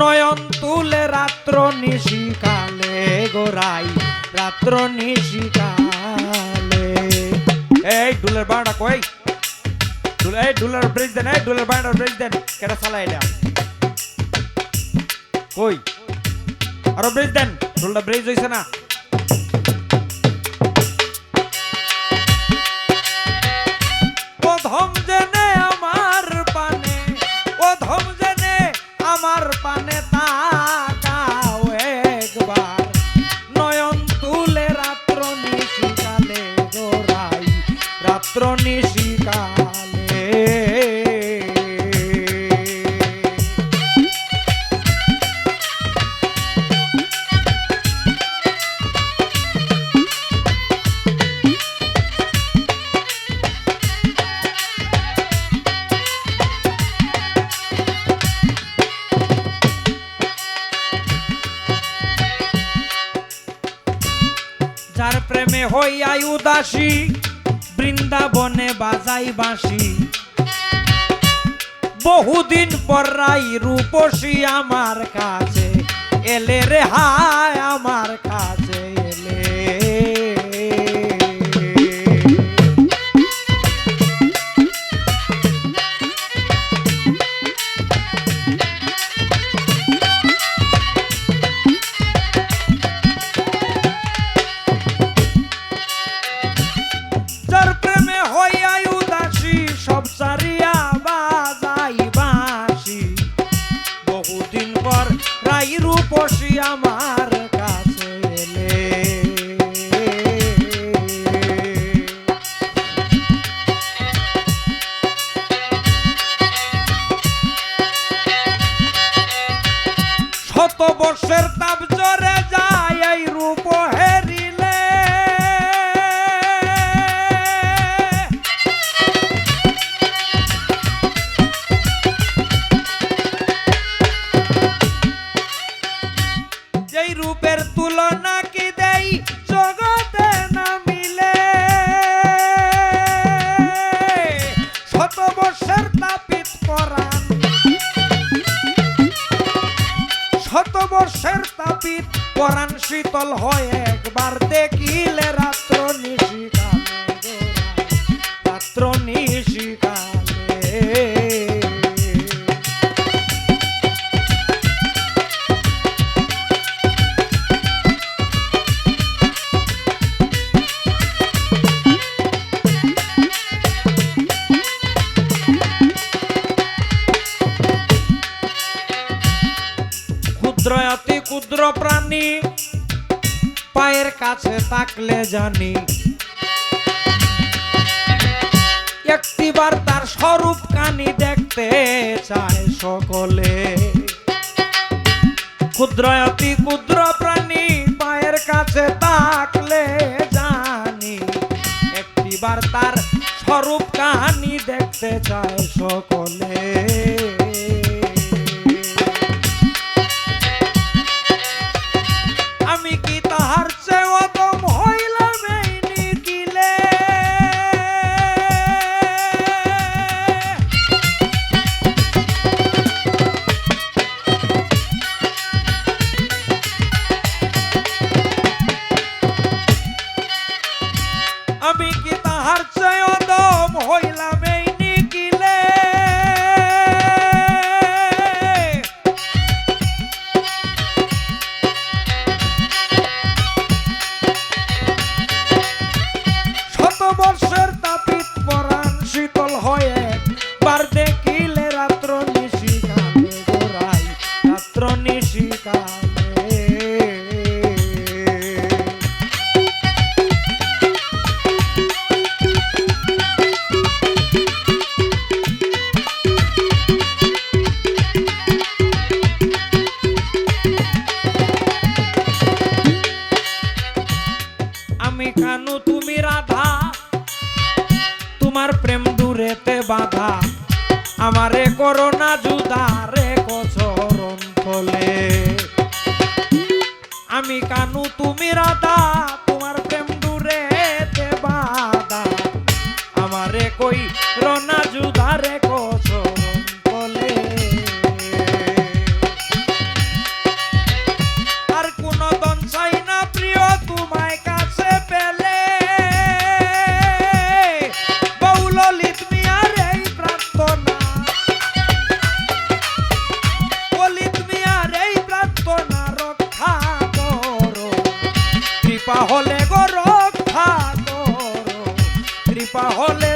নয়ন তুলে রাত্র নিশিকালে গোরাই রাত্র নিশিকালে। এই ডুলের বাড়া কই? এই ডুলের ব্রিজ দেন, এই ডুলের বাড়ার ব্রিজ দেন কেটা চালাই এটা কই? আরও ব্রিজ দেন, ডুলটা ব্রিজ হইছে না? রাত্র নিশিকালে যার প্রেমে হইয়াই উদাসী বৃন্দাবনে বাজাই বাসি বহুদিন পর রাই রূপসী আমার কাছে এলে রে হায় শত বর্ষের তাপ পরাণ শীতল হয় একবার দেখিলে রাত্র নিশিকালে ক্ষুদ্র অতি ক্ষুদ্র প্রাণী, পায়ের কাছে তাকলে জানি। একটিবার তার স্বরূপ কানি দেখতে চায় সকলে। ক্ষুদ্র অতি ক্ষুদ্র প্রাণী, পায়ের কাছে তাকলে জানি। একটিবার তার স্বরূপ কাহানি দেখতে চায় সকলে। আমার প্রেম দূরেতে বাধা। আমারে করোনা জুদা রে কচরণ। ফলে। আমি কানু তুমি রাধা তোমার প্রেম দূরে দেবা আমারে কই রনা I pa' it.